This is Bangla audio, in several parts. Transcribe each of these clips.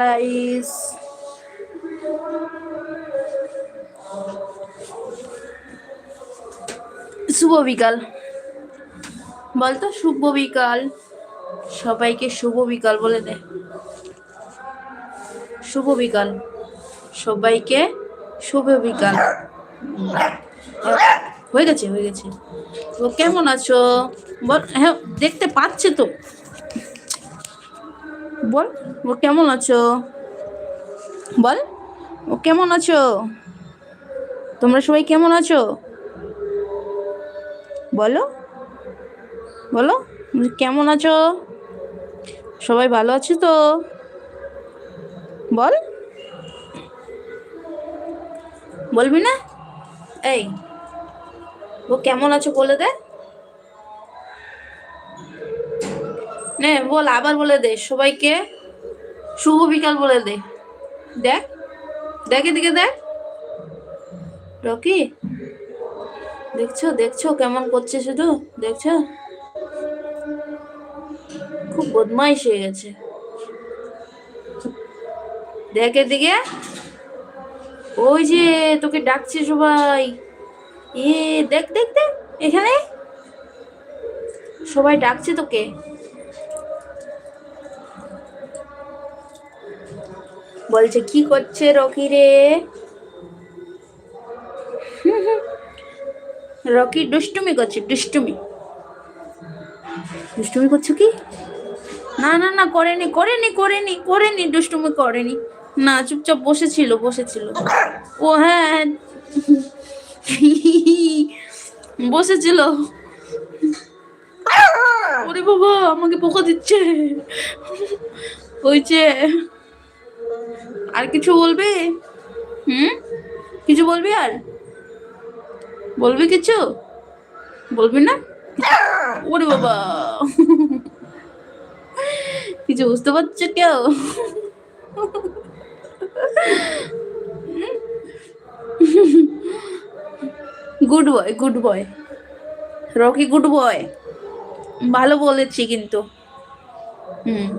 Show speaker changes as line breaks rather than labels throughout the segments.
গাইস শুভ বিকাল। বলতো শুভ বিকাল। সবাইকে শুভ বিকাল বলে দে। শুভ বিকাল। সবাইকে শুভ বিকাল। হয়ে গেছে হয়ে গেছে। তো কেমন আছো? বল হ্যাঁ দেখতে পাচ্ছে তো। বল, ও কেমন আছো? বল, ও কেমন আছো? তোমরা সবাই কেমন আছো? বলো বলো কেমন আছো? সবাই ভালো আছো তো? বল। বলবি না? এই, ও কেমন আছো বলে দে। নে, বল, আবার বলে দে, সবাইকে শুভ বিকাল বলে দে। দেখ দেখ এদিকে দেখ। রকি, দেখছ দেখছ কেমন করছে শুধু? দেখছ? খুব বদমাইশ হয়ে গেছে। দেখ এদিকে। ওই যে তোকে ডাকছে সবাই। এ, দেখ দেখ দেখ, এখানে। সবাই ডাকছে তোকে। বলছে কি করছে রকি রে? রকি দুষ্টুমি করছে দুষ্টুমি। দুষ্টুমি করছ কি? না না না করেনি করেনি করেনি করেনি দুষ্টুমি করেনি। না চুপচাপ বসেছিল বসেছিল। ও হ্যাঁ। বসেছিল। ওরে বাবা আমাকে পোকা দিচ্ছে। হয়েছে আর কিছু বলবে? হুম? কিছু বলবি আর? বলবি কিছু? বলবি না? ওরে বাবা। কিছু বুঝতে পারছ কেউ? Good boy good boy. Rocky, good boy. ভালো বলেছি কিন্তু। হুম,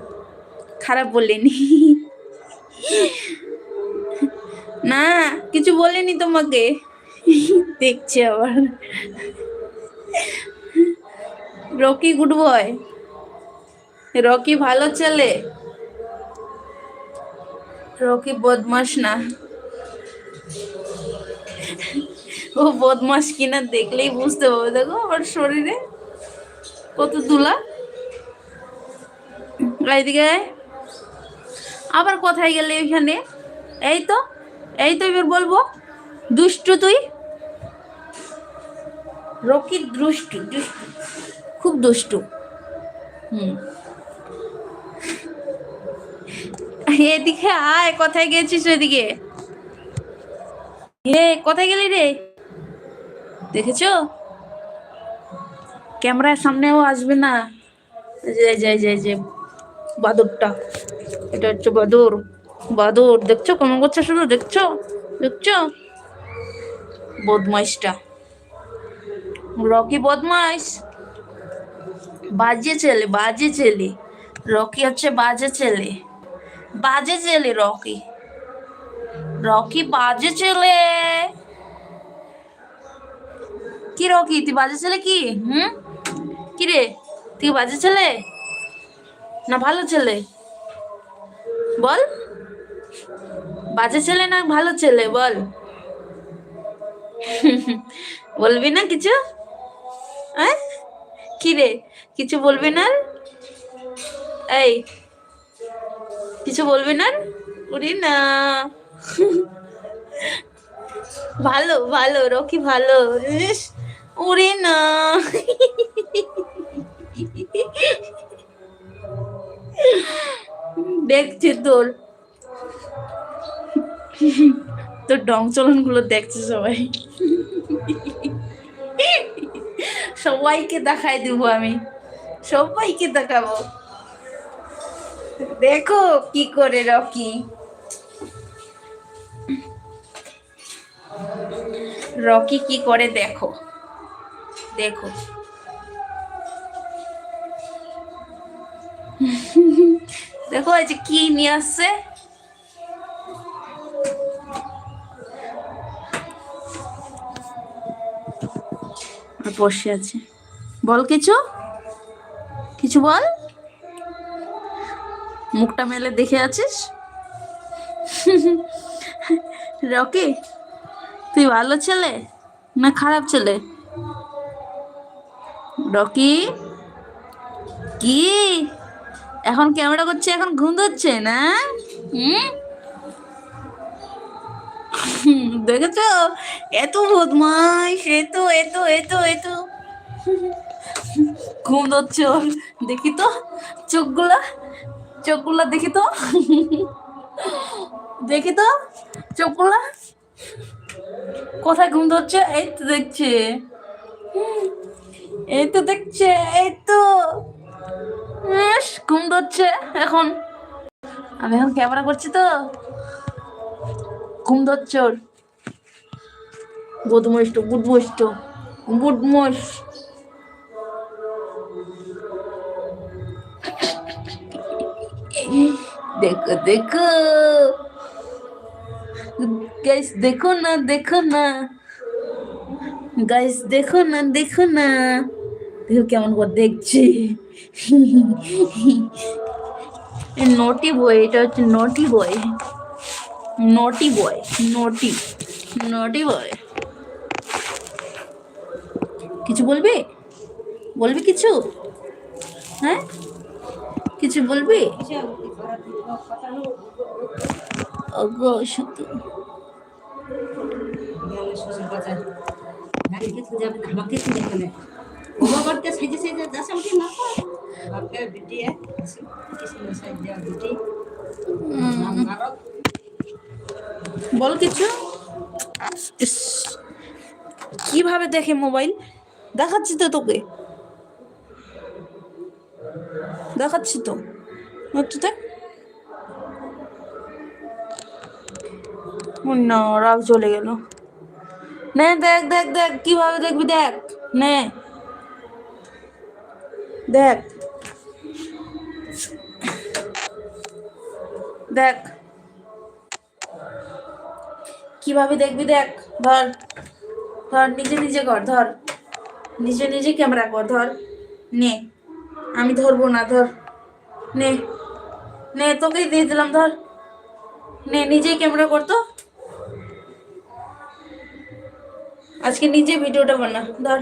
খারাপ বলিনি না, কিছু বলিনি তোমাকে। দেখছি আবার। রকি গুড বয় রকি, ভালো ছেলে। রকি, বদমাস না। ও বদমাস কিনা দেখলেই বুঝতে পারবে। দেখো ওর শরীরে কত দুলা। এইদিকে। আবার কোথায় গেলে এখানে? এই তো এই তো এবার বলব, দুষ্টু তুই? রকি দুষ্টু দুষ্টু, খুব দুষ্টু। হুম। এদিকে আয়, কোথায় গেছিস এদিকে হে, কোথায় গেলি রে? দেখেছ? ক্যামেরার সামনেও আসবে না। যে যে যে যে বাদরটা এটা হচ্ছে বাদর। বাদর, দেখছ? কেমন করছে শুধু দেখছ? দেখছ? বদমাইশটা। রকি বদমাইশ। বাজে ছেলে বাজে ছেলে। রকি হচ্ছে বাজে ছেলে। বাজে ছেলে রকি। রকি বাজে ছেলে। কি রকি? তুই বাজে ছেলে কি? হুম? কি রে? তুই বাজে ছেলে? না ভালো ছেলে? বল। বাজে ছেলে না ভালো ছেলে, বল। বলবি না কিছু? হ্যাঁ? কি রে? কিছু বলবি না? এই, কিছু বলবি না? উড়ি না। ভালো ভালো, রকি ভালো। উড়ি না। দেখছি তোর। তোর ডং চলনগুলো দেখছে সবাই। সবাইকে দেখাই দিব আমি। সবাইকে দেখাবো। দেখো কি করে রকি। রকি কি করে দেখো। দেখো। দেখো এই যে কি নিয়ে আসছে? বসে আছে। বল কিছু? কিছু বল? মুখটা মেলে দেখে আছিস? রকি, তুই ভালো ছেলে না খারাপ ছেলে? রকি, কি? এখন ক্যামেরা করছে, এখন ঘুম ধরছে, না? হুম? দেখেছ? এত বদমাইশ, এত এত এত এত। ঘুম ধরছে ওর। দেখি তো চোখগুলা চোখগুলা দেখি তো। দেখি তো চোখগুলা। কোথায় ঘুম ধরছে? এই তো দেখছে। এই তো দেখছে, এই তো। ইস, ঘুম ধরছে এখন। আমি এখন ক্যামেরা করছি তো। ঘুম ধরছে ওর। বদমষ্ট বুদমষ্ট বুদমস দেখো দেখো। গাইস দেখো না দেখো না। গাইস দেখো না দেখো না। দেখো কেমন করে দেখছি। নটি বয় এটা হচ্ছে নটি বয় নটি বয় নটি নটি বয় কিছু বলবি? বলবি কিছু? হ্যাঁ? কিছু বলবি? ওগো শুধু বল কিছু। কীভাবে দেখে মোবাইল? দেখাচ্ছি তো তোকে। দেখাচ্ছি তো। একটু দেখ। না রাগ চলে গেল। নে দেখ দেখ দেখ কীভাবে দেখবি দেখ। নে। দেখ। দেখ। কীভাবে দেখবি দেখ? ধর। ধর, নিজে নিজে কর, ধর। নিজে নিজে ক্যামেরা কর, ধর। নে। আমি ধরবো না, ধর। নে। নে, তোকেই দিয়ে দিলাম, ধর। নে, নিজেই ক্যামেরা করতো আজকে নিজে ভিডিওটা বানা, ধর।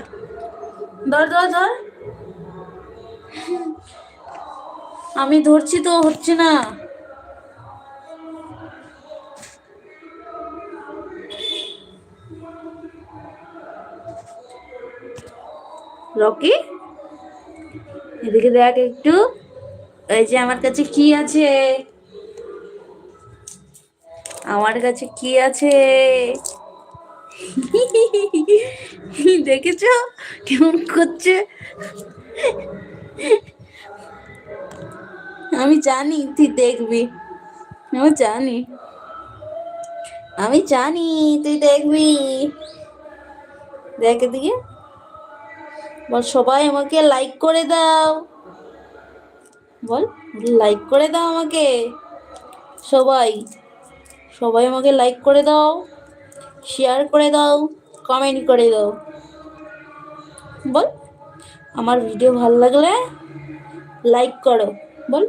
ধর ধর ধর। আমি ধরছি তো, হচ্ছে না। রকি, এদিকে দেখ একটু। এই যে আমার কাছে কি আছে? আমার কাছে কি আছে? দেখেছ? কেমন করছে? আমি জানি, তুই দেখবি। আমি জানি। আমি জানি, তুই দেখবি। দেখ এদিকে। বল, সবাই আমাকে লাইক করে দাও। বল লাইক করে দাও আমাকে। সবাই সবাই আমাকে লাইক করে দাও। শেয়ার করে দাও। কমেন্ট করে দাও। বল, আমার ভিডিও ভালো লাগলে লাইক করো বল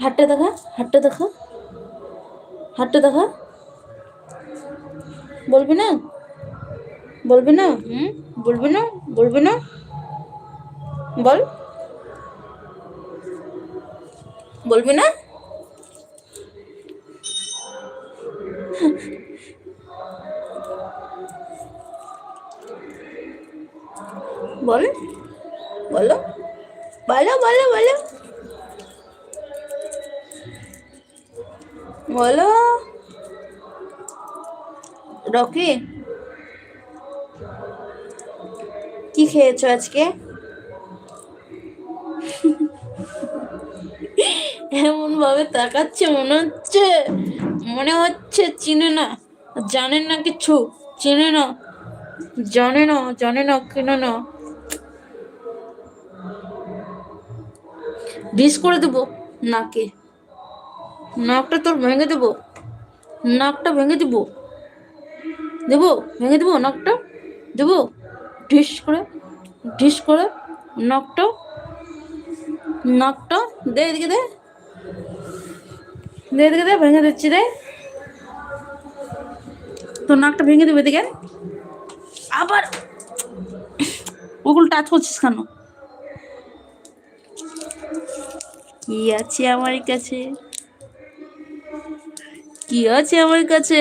হাতটা দেখা হাতটা দেখা হাতটা দেখা বলবি না বলবি না হুম বলবি না বলবি না বল বলবি না বল বলো বলো বলো বলো। বলো। রকি, কি খেয়েছো আজকে? এমন ভাবে তাকাচ্ছে, মনে হচ্ছে মনে হচ্ছে চিনে না, জানে না কিছু, চিনে না, জানে না জানে না, কেন না। বিষ করে দেবো, নাকে। নাকটা তোর ভেঙে দেবো, নাকটা ভেঙে দেবো। দেবো, ভেঙে দেবো নাকটা? দেবো ঢিস করে ঢিস করে নাকটা নাকটা দে এদিকে দে। দে এদিকে দে, ভেঙে দিচ্ছি রে তোর নাকটা ভেঙে দেবে এদিকে। আবার ওগুলো টাচ করছিস কেন? কি আছে আমার কাছে কি আছে আমার কাছে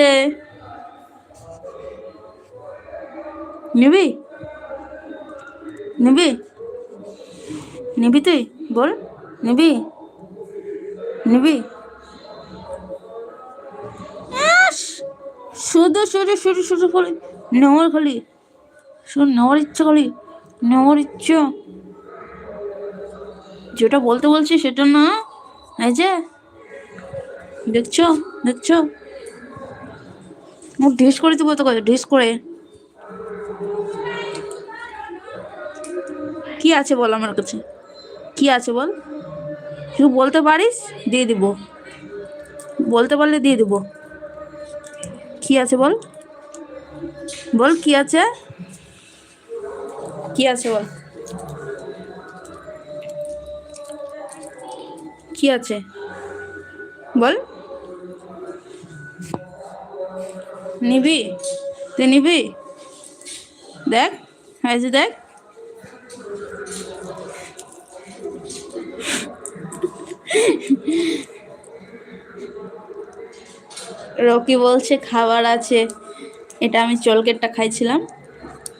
নিবি নিবি নিবি তুই বল নিবি নিবি! শুধু শুধু শুধু শুধু খালি নেওয়ার খালি শুধু নেওয়ার ইচ্ছা খালি নেওয়ার ইচ্ছা যেটা বলতে বলছি সেটা না। এই যে, দেখছ দেখছ? ঢিস করে দিব তো কথা ঢিস করে। কি আছে বল আমার কাছে? কি আছে বল? শুধু বলতে পারিস? দিয়ে দিব। বলতে পারলে দিয়ে দিব। কি আছে বল? বল, কি আছে? কি আছে বল? কি আছে? বল। নিবি? তুই নিবি? দেখ যে দেখ। রকি বলছে খাবার আছে। এটা আমি চলকেটটা খাইছিলাম।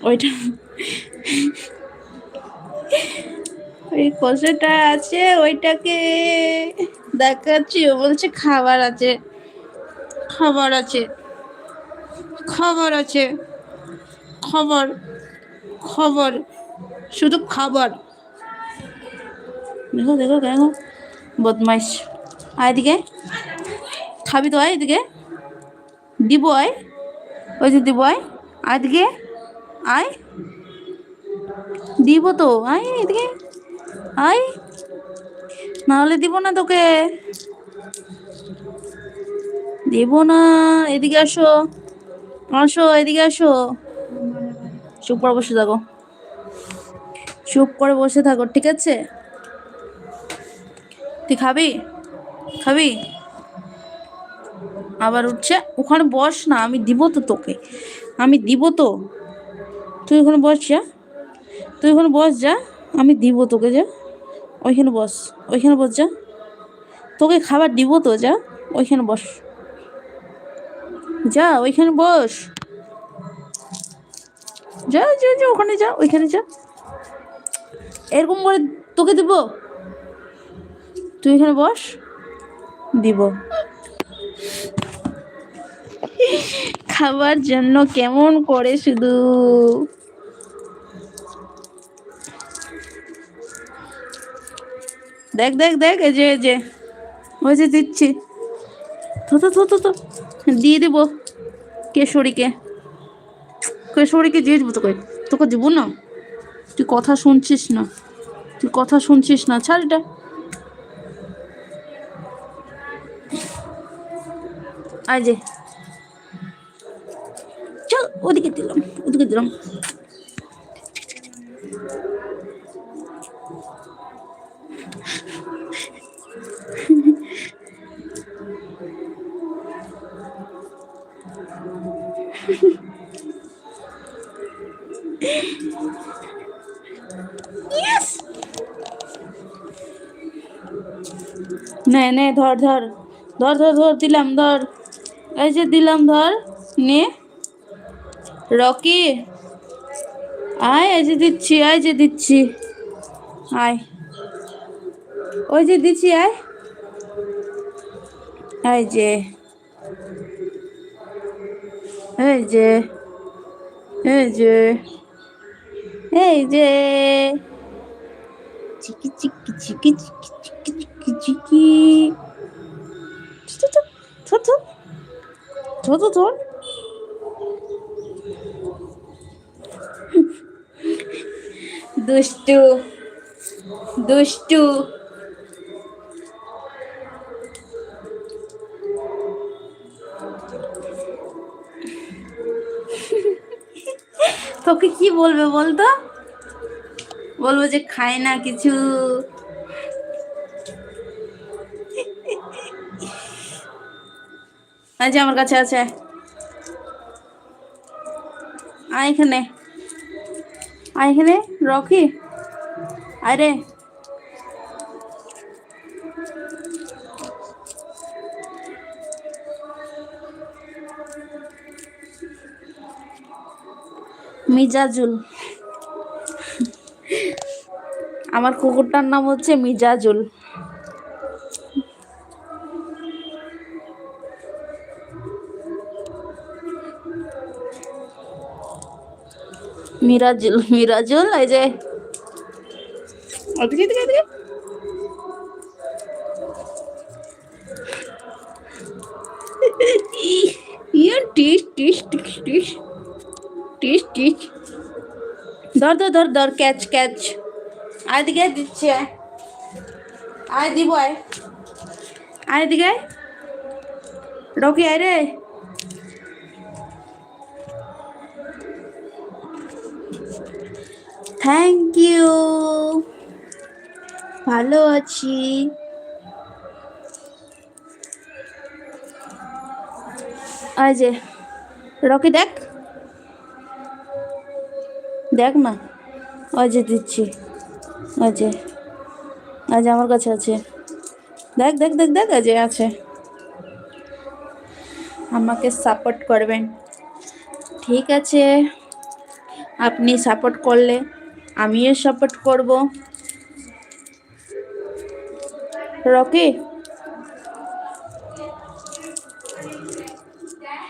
ওইটা ওই কষাটা আছে, ওইটাকে দেখাচ্ছি। ও বলছে, খাবার আছে খাবার আছে খাবার আছে, খবর খবর, শুধু খাবার। দেখো দেখো দেখো, বদমাইশ। আয় এদিকে। খাবি তো, আয় এদিকে। দিব, আয়। ওই যে দিব আয় এদিকে। আয়। দিব তো, আয় এদিকে। আয়। নাহলে দিব না তোকে। দিব না। এদিকে আসো। আসো, এদিকে আসো। চুপ করে বসে থাকো। চুপ করে বসে থাকো, ঠিক আছে? তুই খাবি? খাবি? আবার উঠছে। ওখানে বস না, আমি দিব তো তোকে। আমি দিব তো। তুই ওখানে বস, যা। তুই ওখানে বস, যা। আমি দিব তোকে যা। ওইখানে বস ওইখানে বস যা। তোকে খাবার দিব তো যা, ওইখানে বস। যা, ওইখানে বস। যা যা যা, ওখানে যা, ওইখানে যা। এরকম করে তোকে দিব। তুই এখানে বস, দিব। খাবার জন্য কেমন করে শুধু দেখ দেখ দেখ, এই যে এই যে। ওই যে দিচ্ছি। তো তো তো তো দিয়ে দেব কেশরীকে। কেশরীকে দিয়ে দেবো তোকে। তোকে দিব না? তুই কথা শুনছিস না। তুই কথা শুনছিস না। ছাড় এটা। যে। চল, ওদিকে দিলাম ওদিকে দিলাম। নে, ধর ধর ধর ধর ধর, দিলাম, ধর। এই যে দিলাম, ধর, নে। রকি, আয়, এই যে দিচ্ছি, আয় যে দিচ্ছি। আয়। ওই যে দিচ্ছি, আয়। এই যে। এই যে। এই যে। এই যে। চিকি চিকি চিকি চিকি চিকি। চিকি ধর দুষ্টু দুষ্টু। তোকে কি বলবে বলতো? বলব যে খায় না কিছু। আজ আমার কাছে আছে। আয় এখানে। এখানে, রকি। আরে মিজাজুল। আমার কুকুরটার নাম হচ্ছে মিজাজুল। মিরাজুল মিরাজুল, এই যে। ওদিকে এদিকে এদিকে ইয়ে টিস টিস টিস টিস। টিস টিস। ধর ধর ধর ধর, ক্যাচ ক্যাচ। আয় দিকে, দিচ্ছে। আয়, দিব, আয়। আয় দিকে। রকি, আয় রে। থ্যাংক ইউ ভালো আছি। যে, রকি দেখ। দেখ না। অজে দিচ্ছি। যে আজ আমার কাছে আছে। দেখ দেখ দেখ দেখ আজে আছে। আমাকে সাপোর্ট করবেন। ঠিক আছে। আপনি সাপোর্ট করলে আমিও সাপোর্ট করব। রকি?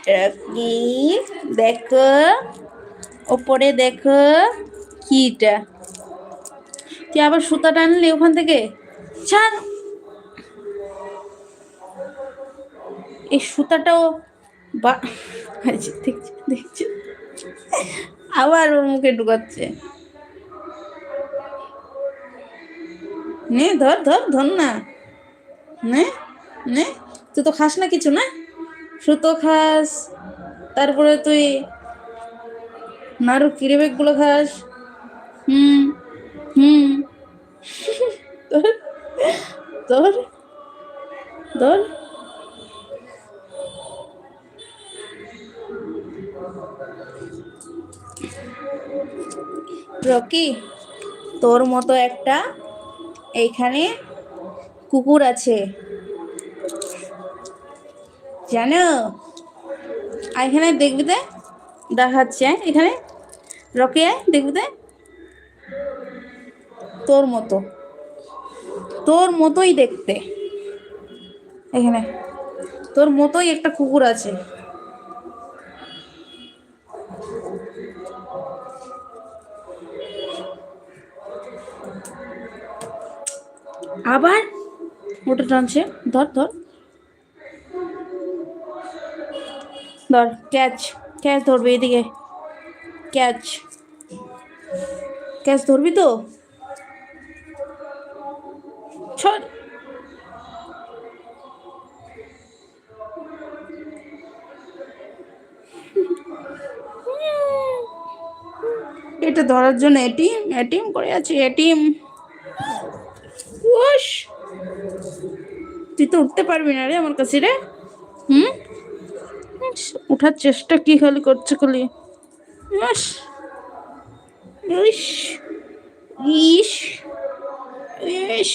রকি দেখো ওপরে দেখো কিটা। তুই আবার সুতা টানলি ওখান থেকে? ছাড়! এই সুতাটাও বা আচ্ছা, দেখছি দেখছি। আবার ওর মুখে ঢুকাচ্ছে। নে, ধর ধর ধর না। নে নে। তুই তো খাস না কিছু, না? সুতো খাস, তারপরে তুই নাড়ু কিরেবেকগুলো খাস? হুম হুম। তোর তোর রকি, তোর মতো একটা এইখানে কুকুর আছে। জানো? আর এখানে দেখবি তো দেখাচ্ছে, এখানে রকি দেখবি তো? তোর মতো। তোর মতোই দেখতে। এখানে তোর মতোই একটা কুকুর আছে। আবার ওটা টানছে। ধর ধর। ধর ক্যাচ ক্যাচ ধরবে এদিকে। ক্যাচ ক্যাচ ধরবি তো? এটা ধরার জন্য এটিএম এটিএম করে আছে এটিএম উস তুই তো উঠতে পারবি না রে আমার কাছে রে হুম উঠার চেষ্টা কি খালি করছে খালি ইস ইস ইস ইস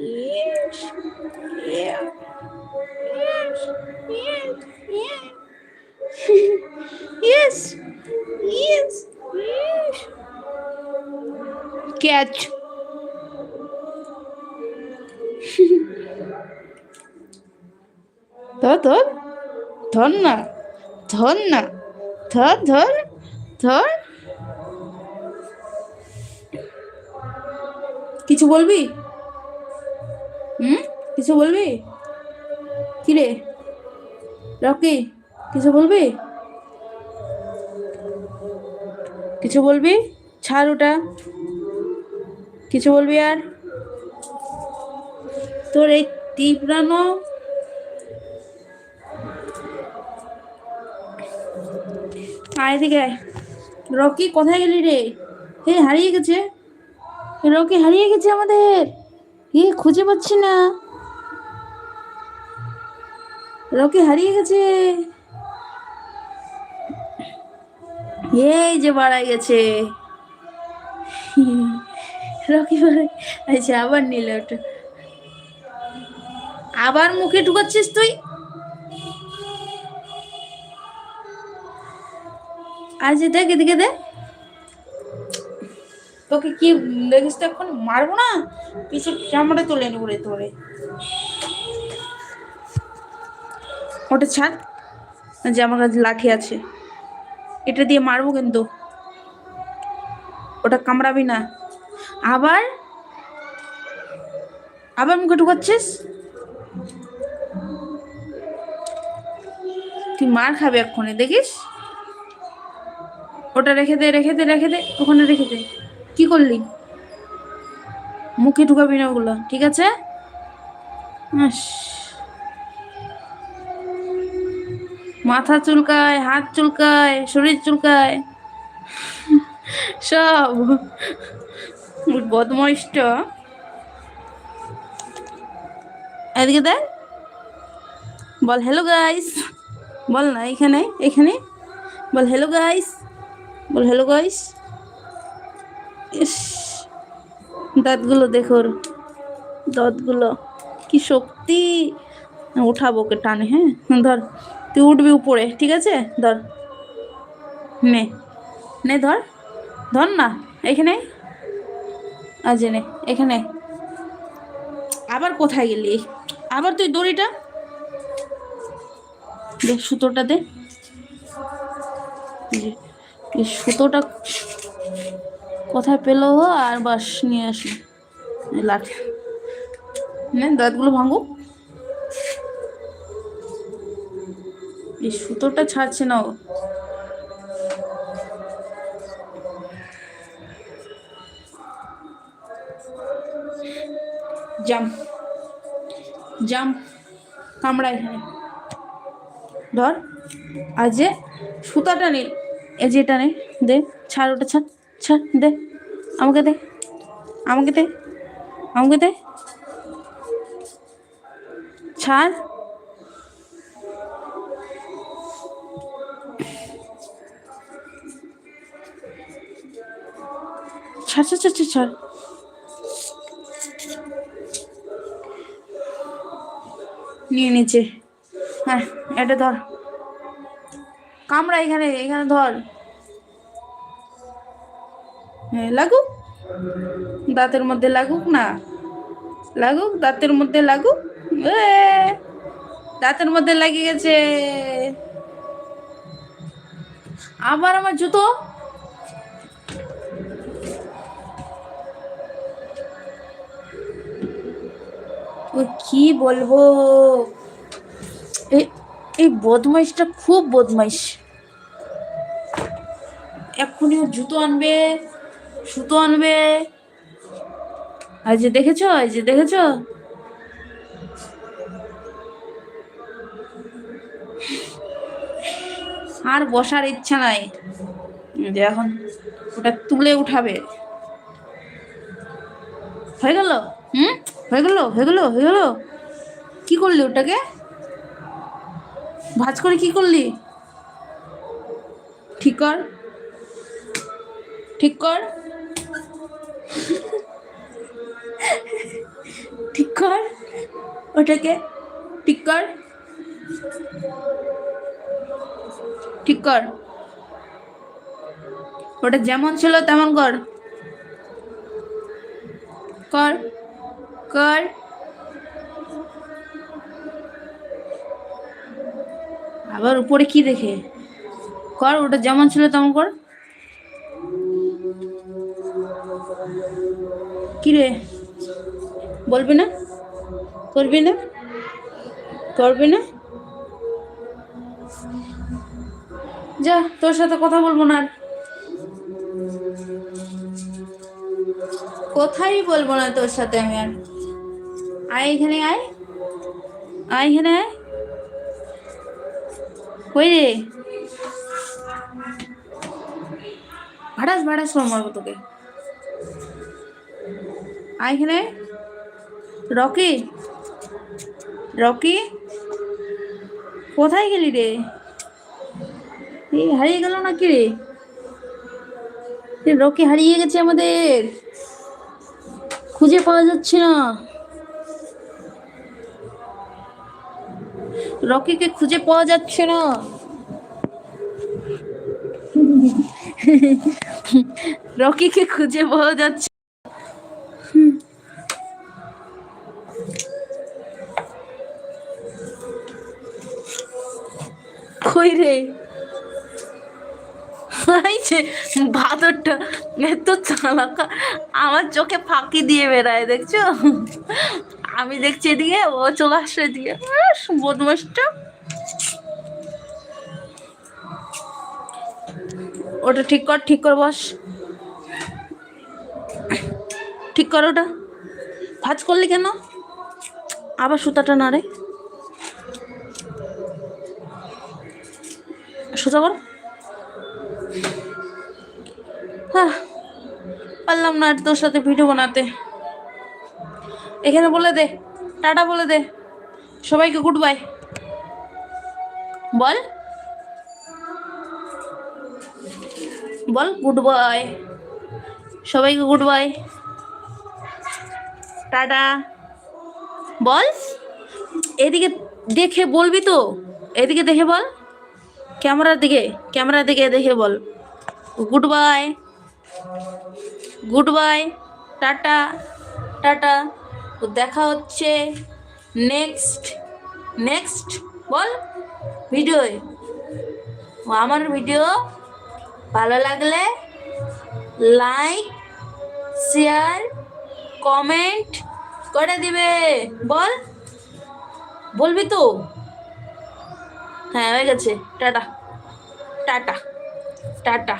ইস. Yes. Yes. ধর ধর ধর না ধর না ধর ধর ধর। কিছু বলবি? হুম? কিছু বলবি? কি রে? রকি কিছু বলবি? কিছু বলবি? ছাড় ওটা। কিছু বলবি আর? তোর এই তীব্রানো আয় রকি, কোথায় গেলি রে? হে, হারিয়ে গেছে। রকি, হারিয়ে গেছে আমাদের। হে খুঁজে পাচ্ছি না। রকি, হারিয়ে গেছে। এই যে বাড়াই গেছে। রকি বাড়াই আচ্ছা আবার নিল ওটা আবার মুখে ঢুকাচ্ছিস তুই? আজ দেখ এদিকে দে তোকে কি দেখিস তো এখন? মারবো না? পিছু চামড়ে তুলে নেব রে তোরে। ওটা ছাড়। যে আমার কাছে লাঠি আছে। এটা দিয়ে মারবো কিন্তু। ওটা কামড়াবি না। আবার? আবার মুখে ঢুকাচ্ছিস? তুই মার খাবে এক্ষুনি, দেখিস? ওটা রেখে দে রেখে দে রেখে দে, ওখানে রেখে দে। কি করলি? মুখে ঢুকাবি না ওগুলো, ঠিক আছে। মাথা চুলকায়, হাত চুলকায়, শরীর চুলকায়। সব। বদমাইশটা। এদিকে দেখ। বল হ্যালো গাইস বল না, এখানে এখানে। বল হ্যালো গাইস বল হ্যালো গাইস ইস, দাঁতগুলো দেখো ওর। দাঁতগুলো, কি শক্তি। উঠাবো ওকে টানে হ্যাঁ? ধর, তুই উঠবি উপরে, ঠিক আছে? ধর। নে নে ধর। ধর না, এখানে। আজ নে, এখানে। আবার কোথায় গেলি? আবার তুই দড়িটা দে সুতোটা দে। এই সুতোটা কোথায় পেল আর বাস নিয়ে আসি। লাঠি। নে, দাঁতগুলো ভাঙুক এই সুতোটা ছাড়ছে না ও। জাম জাম কামড়া ধর আর যে সুতাটা নে এই যে এটা দে ছাড় ওটা ছাড় ছাড় দে আমাকে দে আমাকে দে আমাকে দে ছাড় ছাড়, ছাড়। নিয়ে নিচে। হ্যাঁ এটা ধর। কামড়া এখানে এখানে ধর। হ্যাঁ লাগুক। দাঁতের মধ্যে লাগুক না। লাগুক, দাঁতের মধ্যে লাগুক। দাঁতের মধ্যে লাগিয়ে গেছে। আবার আমার জুতো। ও কি বলব? এই এই বদমাইশটা খুব বদমাইশ। এক্ষুনি জুতো আনবে, সুতো আনবে। আর যে দেখেছ, এই যে দেখেছ? আর বসার ইচ্ছা নাই। যে এখন ওটা তুলে উঠাবে। হয়ে গেল? হুম? হয়ে গেল হয়ে গেল হয়ে গেল? কি করলি ওটাকে? ভাজ করে কি করলি? ঠিক কর। ঠিক কর। ঠিক কর। ওটাকে ঠিক কর। ঠিক কর। ওটা যেমন ছিল তেমন কর। কর। কর। আবার উপরে কি দেখে? কর, ওটা যেমন ছিল তেমন কর। কি রে? বলবি না? করবি না? করবি না? যা, তোর সাথে কথা বলব না আর। কথাই বলব না তোর সাথে আমি আর। আয় এখানে আয়। আয় এখানে আয়। কই রে? ভাড়াস ভাড়াস করে মারবো তোকে। আয় এখানে। রকি? রকি? কোথায় গেলি রে? এই হারিয়ে গেল নাকি রে? রকি হারিয়ে গেছে আমাদের। খুঁজে পাওয়া যাচ্ছে না। রকিকে খুঁজে পাওয়া যাচ্ছে না। রকিকে খুঁজে পাওয়া যাচ্ছে কই রে? বাদরটা এত চালাকা, আমার চোখে ফাঁকি দিয়ে বেড়ায়, দেখছ? আমি দেখছি এদিকে, ও চলে আসছে এদিকে। বদমাসটা ওটা ঠিক কর ঠিক কর বস। ঠিক কর ওটা। ভাজ করলি কেন? আবার সুতাটা নাড়ে সোজা কর। হ্যাঁ পারলাম না আর তোর সাথে ভিডিও বানাতে। এখানে বলে দে, টাটা বলে দে। সবাইকে গুড বাই বল। বল গুড বাই সবাইকে গুড বাই টাটা। বল। এদিকে দেখে বলবি তো। এদিকে দেখে বল। ক্যামেরার দিকে ক্যামেরার দিকে দেখে বল। Goodbye goodbye tata. টাটা। তো দেখা হচ্ছে নেক্সট নেক্সট বল ভিডিওয়ে আমার ভিডিও ভালো লাগলে লাইক শেয়ার কমেন্ট করে দিবে। বল, বলবি তো? হ্যাঁ হয়ে গেছে। টাটা। টাটা। টাটা।